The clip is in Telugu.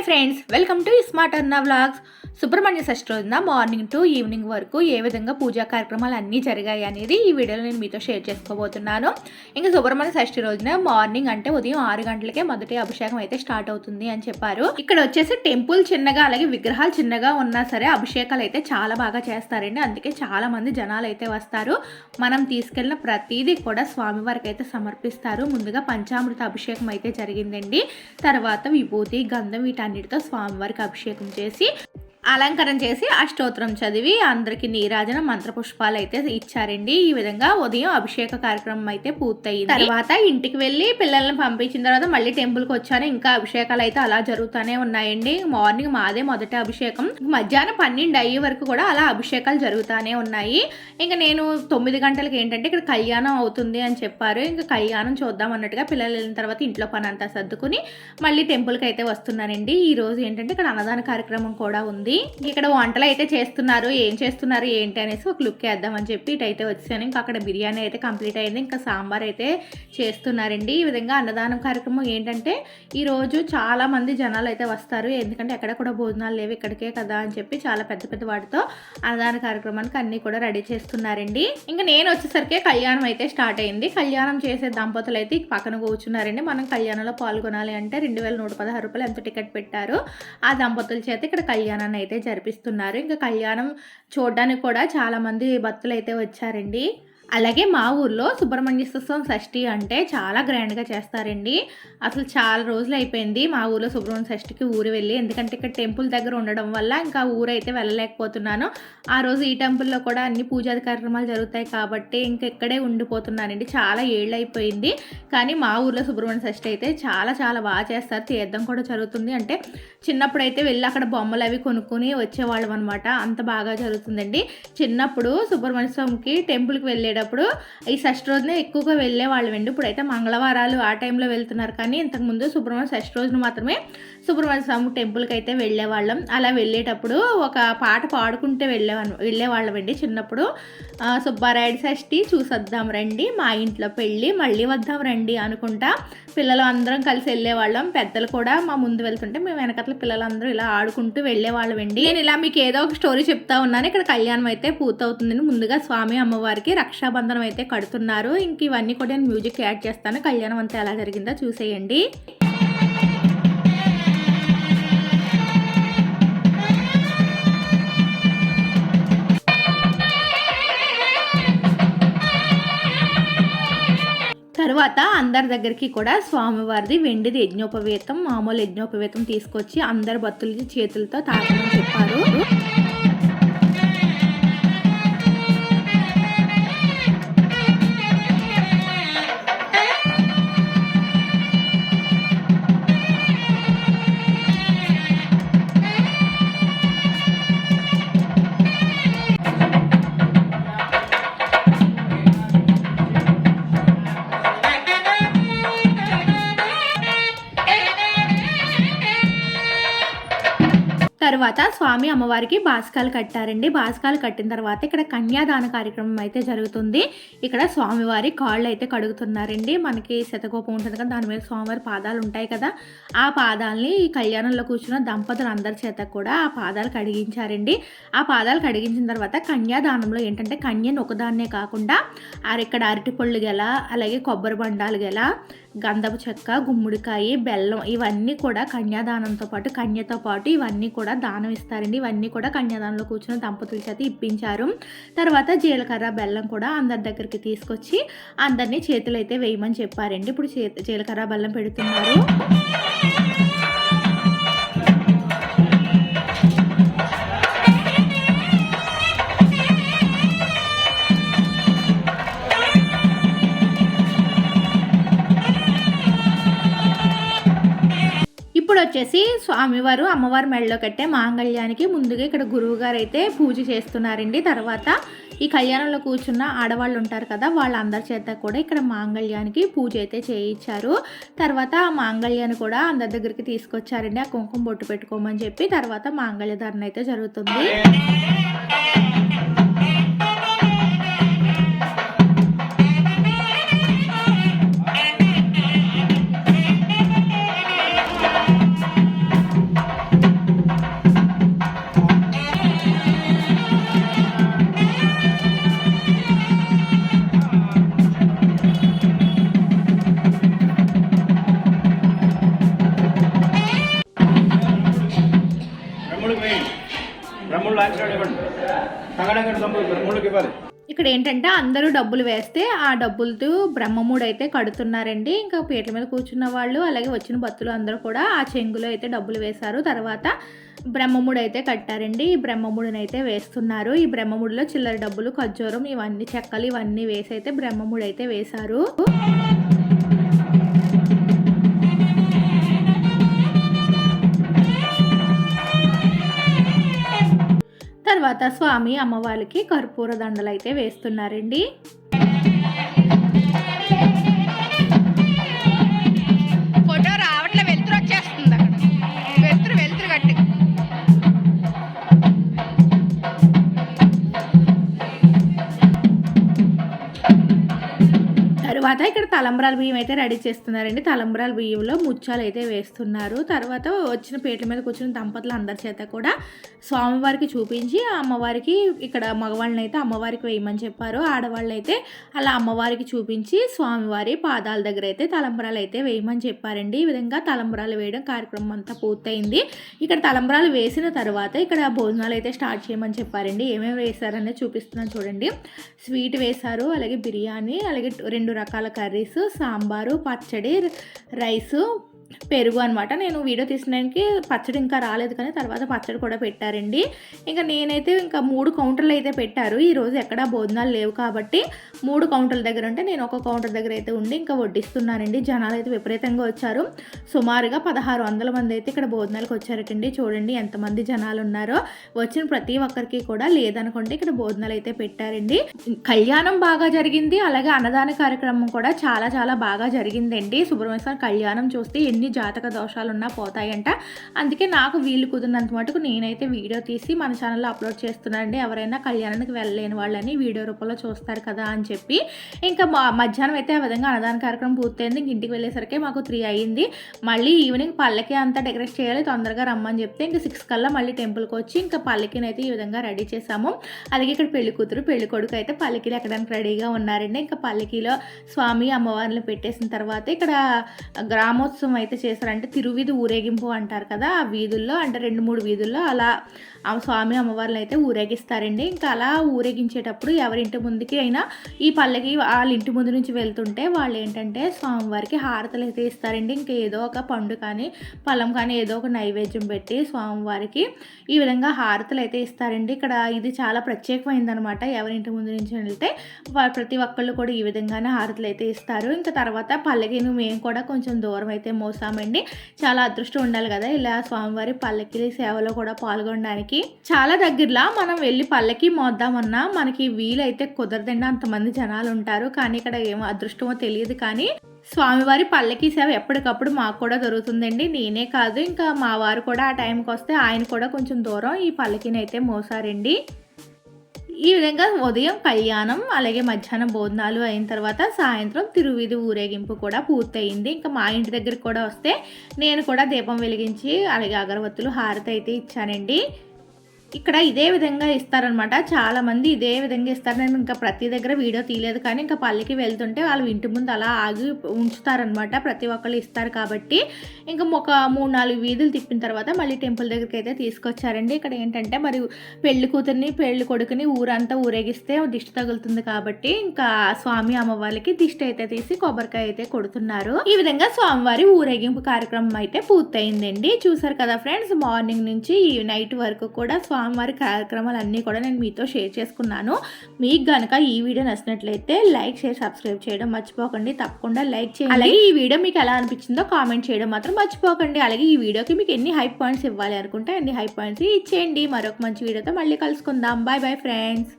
Hi friends welcome to smart Anna vlogs Subrahmanya Shashthi రోజున మార్నింగ్ టు ఈవినింగ్ వరకు ఏ విధంగా పూజా కార్యక్రమాలు అన్నీ జరిగాయి అనేది ఈ వీడియోలో నేను మీతో షేర్ చేసుకోబోతున్నాను. ఇంకా సుబ్రహ్మణ్య షష్ఠి రోజున మార్నింగ్ అంటే ఉదయం ఆరు గంటలకే మొదటి అభిషేకం అయితే స్టార్ట్ అవుతుంది అని చెప్పారు. ఇక్కడ వచ్చేసి టెంపుల్ చిన్నగా అలాగే విగ్రహాలు చిన్నగా ఉన్నా సరే అభిషేకాలు అయితే చాలా బాగా చేస్తారండి. అందుకే చాలా మంది జనాలు అయితే వస్తారు. మనం తీసుకెళ్ళిన ప్రతిదీ కూడా స్వామివారికి అయితే సమర్పిస్తారు. ముందుగా పంచామృత అభిషేకం అయితే జరిగిందండి. తర్వాత విభూతి గంధం వీటన్నిటితో స్వామివారికి అభిషేకం చేసి అలంకరణ చేసి అష్టోత్తరం చదివి అందరికి నీరాజన మంత్రపుష్పాలు అయితే ఇచ్చారండి. ఈ విధంగా ఉదయం అభిషేక కార్యక్రమం అయితే పూర్తయింది. తర్వాత ఇంటికి వెళ్ళి పిల్లల్ని పంపించిన తర్వాత మళ్ళీ టెంపుల్కి వచ్చాను. ఇంకా అభిషేకాలు అయితే అలా జరుగుతూనే ఉన్నాయండి. మార్నింగ్ మాదే మొదటి అభిషేకం. మధ్యాహ్నం పన్నెండు అయ్యే వరకు కూడా అలా అభిషేకాలు జరుగుతూనే ఉన్నాయి. ఇంకా నేను తొమ్మిది గంటలకి ఏంటంటే ఇక్కడ కళ్యాణం అవుతుంది అని చెప్పారు. ఇంకా కళ్యాణం చూద్దాం అన్నట్టుగా పిల్లలు వెళ్ళిన తర్వాత ఇంట్లో పని అంతా సర్దుకుని మళ్ళీ టెంపుల్కి అయితే వస్తున్నానండి. ఈ రోజు ఏంటంటే ఇక్కడ అన్నదాన కార్యక్రమం కూడా ఉంది. ఇక్కడ వంటలు అయితే చేస్తున్నారు. ఏం చేస్తున్నారు ఏంటి అనేసి ఒక లుక్ వేద్దామని చెప్పి ఇటైతే వచ్చాను. ఇంకా అక్కడ బిర్యానీ అయితే కంప్లీట్ అయింది. ఇంకా సాంబార్ అయితే చేస్తున్నారండి. ఈ విధంగా అన్నదానం కార్యక్రమం ఏంటంటే ఈ రోజు చాలా మంది జనాలు అయితే వస్తారు. ఎందుకంటే ఎక్కడ కూడా భోజనాలు లేవు. ఇక్కడికే కదా అని చెప్పి చాలా పెద్ద పెద్ద వాటితో అన్నదాన కార్యక్రమానికి అన్ని కూడా రెడీ చేస్తున్నారండి. ఇంకా నేను వచ్చేసరికి కళ్యాణం అయితే స్టార్ట్ అయింది. కళ్యాణం చేసే దంపతులు అయితే పక్కన కూర్చున్నారండి. మనం కళ్యాణంలో పాల్గొనాలి అంటే రెండు వేల నూట పదహారు రూపాయలు ఎంత టికెట్ పెట్టారు? ఆ దంపతుల చేత ఇక్కడ కళ్యాణాన్ని అయితే జరిపిస్తున్నారు. ఇంకా కళ్యాణం చూడడానికి కూడా చాలా మంది భక్తులు అయితే వచ్చారండి. అలాగే మా ఊర్లో సుబ్రహ్మణ్య స్వామి షష్ఠి అంటే చాలా గ్రాండ్గా చేస్తారండి. అసలు చాలా రోజులు అయిపోయింది మా ఊర్లో సుబ్రహ్మణ్య షష్ఠికి ఊరు వెళ్ళి. ఎందుకంటే ఇక్కడ టెంపుల్ దగ్గర ఉండడం వల్ల ఇంకా ఊరు అయితే వెళ్ళలేకపోతున్నాను. ఆ రోజు ఈ టెంపుల్లో కూడా అన్ని పూజాది కార్యక్రమాలు జరుగుతాయి కాబట్టి ఇంకా ఇక్కడే ఉండిపోతున్నానండి. చాలా ఏళ్ళు అయిపోయింది. కానీ మా ఊర్లో సుబ్రహ్మణ్య షష్ఠి అయితే చాలా చాలా బాగా చేస్తారు. తీర్థం కూడా జరుగుతుంది. అంటే చిన్నప్పుడు అయితే వెళ్ళి అక్కడ బొమ్మలు అవి కొనుక్కొని వచ్చేవాళ్ళం అనమాట అంత బాగా జరుగుతుందండి. చిన్నప్పుడు సుబ్రహ్మణ్య స్వామికి టెంపుల్కి వెళ్ళేటప్పుడు ఈ షష్ఠి రోజునే ఎక్కువగా వెళ్ళే వాళ్ళమండి ఇప్పుడైతే మంగళవారాలు ఆ టైంలో వెళ్తున్నారు. కానీ ఇంతకుముందు సుబ్రహ్మణ్య షష్ఠి రోజున మాత్రమే సుబ్రహ్మణ్య స్వామి టెంపుల్కి అయితే వెళ్ళేవాళ్ళం అలా వెళ్ళేటప్పుడు ఒక పాట పాడుకుంటే వెళ్ళేవాళ్ళం వెళ్ళేవాళ్ళమండి చిన్నప్పుడు సుబ్బారాయుడు షష్ఠి చూసొద్దాం రండి మా ఇంట్లో పెళ్ళి మళ్ళీ వద్దాం రండి అనుకుంటా పిల్లలు అందరం కలిసి వెళ్ళేవాళ్ళం పెద్దలు కూడా మా ముందు వెళ్తుంటే మేము వెనకట్ల పిల్లలందరూ ఇలా ఆడుకుంటూ వెళ్ళేవాళ్ళమండి నేను ఇలా మీకు ఏదో ఒక స్టోరీ చెప్తా ఉన్నాను. ఇక్కడ కళ్యాణం అయితే పూర్తవుతుందని ముందుగా స్వామి అమ్మవారికి రక్షాబంధనం అయితే కడుతున్నారు. ఇంక ఇవన్నీ కూడా నేను మ్యూజిక్ యాడ్ చేస్తాను. కళ్యాణం అంతా ఎలా జరిగిందో చూసేయండి. తర్వాత అందరి దగ్గరికి కూడా స్వామివారిది వెండిది యజ్ఞోపవేతం మామూలు యజ్ఞోపవేతం తీసుకొచ్చి అందరి భక్తులకి చేతులతో తాకమని చెప్పారు. తర్వాత స్వామి అమ్మవారికి బాస్కాలు కట్టారండి. బాస్కాలు కట్టిన తర్వాత ఇక్కడ కన్యాదాన కార్యక్రమం అయితే జరుగుతుంది. ఇక్కడ స్వామివారి కాళ్ళు అయితే కడుగుతున్నారండి. మనకి శతకోపం ఉంటుంది కదా దాని మీద స్వామివారి పాదాలు ఉంటాయి కదా ఆ పాదాలని కళ్యాణంలో కూర్చున్న దంపతులు అందరి చేత కూడా ఆ పాదాలు కడిగించారండి. ఆ పాదాలు కడిగించిన తర్వాత కన్యాదానంలో ఏంటంటే కన్యను ఒకదాన్నే కాకుండా ఇక్కడ అరటి పళ్ళు గెల అలాగే కొబ్బరి బండాలు గెల గంధపు చెక్క గుమ్మడికాయ బెల్లం ఇవన్నీ కూడా కన్యాదానంతో పాటు కన్యతో పాటు ఇవన్నీ కూడా దానం ఇస్తారండి. ఇవన్నీ కూడా కన్యాదానంలో కూర్చున్న దంపతుల చేత ఇప్పించారు. తర్వాత జీలకర్ర బెల్లం కూడా అందరి దగ్గరికి తీసుకొచ్చి అందరినీ చేతులు అయితే వేయమని చెప్పారండి. ఇప్పుడు చే జీలకర్ర బెల్లం పెడుతున్నారు. వచ్చేసి స్వామివారు అమ్మవారి మెడలో కట్టే మాంగళ్యానికి ముందుగా ఇక్కడ గురువు గారు అయితే పూజ చేస్తున్నారండి. తర్వాత ఈ కళ్యాణంలో కూర్చున్న ఆడవాళ్ళు ఉంటారు కదా వాళ్ళందరి చేత కూడా ఇక్కడ మాంగళ్యానికి పూజ అయితే చేయించారు. తర్వాత ఆ మాంగళ్యాన్ని కూడా అందరి దగ్గరికి తీసుకొచ్చారండి. ఆ కుంకుమ బొట్టు పెట్టుకోమని చెప్పి తర్వాత మాంగళ్య ధరణ అయితే జరుగుతుంది. బ్రహ్మడు బ్రహ్మడు లాంటి తగడంగా బ్రహ్మడుకి ఇవ్వాలి ఇక్కడ ఏంటంటే అందరూ డబ్బులు వేస్తే ఆ డబ్బులతో బ్రహ్మముడు అయితే కడుతున్నారండి. ఇంకా పీటల మీద కూర్చున్న వాళ్ళు అలాగే వచ్చిన భక్తులు అందరూ కూడా ఆ చెంగులో అయితే డబ్బులు వేశారు. తర్వాత బ్రహ్మముడు అయితే కట్టారండి. ఈ బ్రహ్మముడిని అయితే వేస్తున్నారు. ఈ బ్రహ్మముడిలో చిల్లర డబ్బులు ఖర్జూరం ఇవన్నీ చెక్కలు ఇవన్నీ వేసి అయితే బ్రహ్మముడు అయితే వేశారు. తర్వాత స్వామి అమ్మవారికి కర్పూర దండలు అయితే వేస్తున్నారండి. తర్వాత ఇక్కడ తలంబ్రాల బియ్యం అయితే రెడీ చేస్తున్నారండి. తలంబ్రాల బియ్యంలో ముత్యాలు అయితే వేస్తున్నారు. తర్వాత వచ్చిన పేట్ల మీద కూర్చున్న దంపతులు అందరి చేత కూడా స్వామివారికి చూపించి అమ్మవారికి ఇక్కడ మగవాళ్ళని అయితే అమ్మవారికి వేయమని చెప్పారు. ఆడవాళ్ళు అయితే అలా అమ్మవారికి చూపించి స్వామివారి పాదాల దగ్గర అయితే తలంబ్రాలు అయితే వేయమని చెప్పారండి. ఈ విధంగా తలంబ్రాలు వేయడం కార్యక్రమం అంతా పూర్తయింది. ఇక్కడ తలంబ్రాలు వేసిన తర్వాత ఇక్కడ భోజనాలు అయితే స్టార్ట్ చేయమని చెప్పారండి. ఏమేమి వేశారనేది చూపిస్తున్నాను చూడండి. స్వీట్ వేశారు అలాగే బిర్యానీ అలాగే రెండు రకాల కర్రీస్ సాంబారు పచ్చడి రైసు పెరుగు అనమాట నేను వీడియో తీసినానికి పచ్చడి ఇంకా రాలేదు కానీ తర్వాత పచ్చడి కూడా పెట్టారండి. ఇంకా నేనైతే ఇంకా మూడు కౌంటర్లు అయితే పెట్టారు. ఈరోజు ఎక్కడా భోజనాలు లేవు కాబట్టి మూడు కౌంటర్ల దగ్గర ఉంటే నేను ఒక కౌంటర్ దగ్గర అయితే ఉండి ఇంకా వడ్డిస్తున్నానండి. జనాలు అయితే విపరీతంగా వచ్చారు. సుమారుగా పదహారు వందల మంది అయితే ఇక్కడ భోజనాలకు వచ్చారటండి. చూడండి ఎంతమంది జనాలు ఉన్నారో. వచ్చిన ప్రతి ఒక్కరికి కూడా లేదనుకోండి ఇక్కడ భోజనాలు అయితే పెట్టారండి. కళ్యాణం బాగా జరిగింది. అలాగే అన్నదాన కార్యక్రమం కూడా చాలా చాలా బాగా జరిగిందండి. సుబ్రహ్మణ్య కళ్యాణం చూస్తే ఎన్ని జాతక దోషాలు ఉన్నా పోతాయంట. అందుకే నాకు వీలు కుదిరినంత మటుకు నేనైతే వీడియో తీసి మన ఛానల్లో అప్లోడ్ చేస్తున్నానండి. ఎవరైనా కళ్యాణానికి వెళ్ళలేని వాళ్ళని వీడియో రూపంలో చూస్తారు కదా అని చెప్పి. ఇంకా మా మధ్యాహ్నం అయితే ఆ విధంగా అన్నదాన కార్యక్రమం పూర్తయింది. ఇంక ఇంటికి వెళ్ళేసరికి మాకు త్రీ అయ్యింది మళ్ళీ ఈవినింగ్ పల్లకి అంతా డెకరేట్ చేయాలి. తొందరగా రమ్మని చెప్తే ఇంకా సిక్స్ కల్లా మళ్ళీ టెంపుల్కి వచ్చి ఇంకా పల్లకిని అయితే ఈ విధంగా రెడీ చేసాము అలాగే ఇక్కడ పెళ్ళి కూతురు పెళ్ళి కొడుకు అయితే పల్లకిలు ఎక్కడానికి రెడీగా ఉన్నారండి. ఇంకా పల్లకిలో స్వామి అమ్మవారిని పెట్టేసిన తర్వాత ఇక్కడ గ్రామోత్సవం అయితే చేశారంటే తిరువీధి ఊరేగింపు అంటారు కదా ఆ వీధుల్లో అంటే రెండు మూడు వీధుల్లో అలా ఆ స్వామి అమ్మవార్లు అయితే ఊరేగిస్తారండి. ఇంకా అలా ఊరేగించేటప్పుడు ఎవరింటి ముందుకి అయినా ఈ పల్లకి వాళ్ళ ఇంటి ముందు నుంచి వెళ్తుంటే వాళ్ళు ఏంటంటే స్వామివారికి హారతలు అయితే ఇస్తారండి. ఇంకా ఏదో ఒక పండు కానీ పొలం కానీ ఏదో ఒక నైవేద్యం పెట్టి స్వామివారికి ఈ విధంగా హారతలు అయితే ఇస్తారండి. ఇక్కడ ఇది చాలా ప్రత్యేకమైందనమాట. ఎవరింటి ముందు నుంచి వెళ్తే ప్రతి ఒక్కళ్ళు కూడా ఈ విధంగానే హారతలు అయితే ఇస్తారు. ఇంకా తర్వాత పల్లకిని మేము కూడా కొంచెం దూరం అయితే చేస్తామండి. చాలా అదృష్టం ఉండాలి కదా ఇలా స్వామివారి పల్లకి సేవలో కూడా పాల్గొనడానికి. చాలా దగ్గరలో మనం వెళ్ళి పల్లకి మోద్దామన్నా మనకి వీలైతే కుదరదండి. అంతమంది జనాలు ఉంటారు. కానీ ఇక్కడ ఏమో అదృష్టమో తెలియదు కానీ స్వామివారి పల్లకి సేవ ఎప్పటికప్పుడు మాకు కూడా దొరుకుతుందండి. నేనే కాదు. ఇంకా మా వారు కూడా ఆ టైంకి వస్తే ఆయన కూడా కొంచెం దూరం ఈ పల్లకిని అయితే మోసారండి. ఈ విధంగా ఉదయం కళ్యాణం అలాగే మధ్యాహ్నం భోజనాలు అయిన తర్వాత సాయంత్రం తిరువీధి ఊరేగింపు కూడా పూర్తయింది. ఇంకా మా ఇంటి దగ్గరికి కూడా వస్తే నేను కూడా దీపం వెలిగించి అలాగే అగరవత్తులు హారతి అయితే ఇచ్చానండి. ఇక్కడ ఇదే విధంగా ఇస్తారనమాట చాలా మంది ఇదే విధంగా ఇస్తారు. నేను ఇంకా ప్రతి దగ్గర వీడియో తీయలేదు కానీ ఇంకా పల్లెకి వెళ్తుంటే వాళ్ళు ఇంటి ముందు అలా ఆగి ఉంచుతారనమాట ప్రతి ఒక్కళ్ళు ఇస్తారు కాబట్టి. ఇంకా ఒక మూడు నాలుగు వీధులు తిప్పిన తర్వాత మళ్ళీ టెంపుల్ దగ్గరికి అయితే తీసుకొచ్చారండి. ఇక్కడ ఏంటంటే మరి పెళ్ళి కూతుర్ని పెళ్ళి కొడుకుని ఊరంతా ఊరేగిస్తే దిష్టి తగులుతుంది కాబట్టి ఇంకా స్వామి అమ్మవారికి దిష్టి అయితే తీసి కొబ్బరికాయ అయితే కొడుతున్నారు. ఈ విధంగా స్వామివారి ఊరేగింపు కార్యక్రమం అయితే పూర్తయిందండి. చూసారు కదా ఫ్రెండ్స్ మార్నింగ్ నుంచి ఈ నైట్ వరకు కూడా స్వామి స్వామివారి కార్యక్రమాలు అన్నీ కూడా నేను మీతో షేర్ చేసుకున్నాను. మీకు గనక ఈ వీడియో నచ్చినట్లయితే లైక్ షేర్ సబ్స్క్రైబ్ చేయడం మర్చిపోకండి. తప్పకుండా లైక్ చేయండి. అలాగే ఈ వీడియో మీకు ఎలా అనిపించిందో కామెంట్ చేయడం మాత్రం మర్చిపోకండి. అలాగే ఈ వీడియోకి మీకు ఎన్ని హై పాయింట్స్ ఇవ్వాలి అనుకుంటే అన్ని హై పాయింట్స్ ఇచ్చేయండి. మరొక మంచి వీడియోతో మళ్ళీ కలుసుకుందాం. Bye bye friends.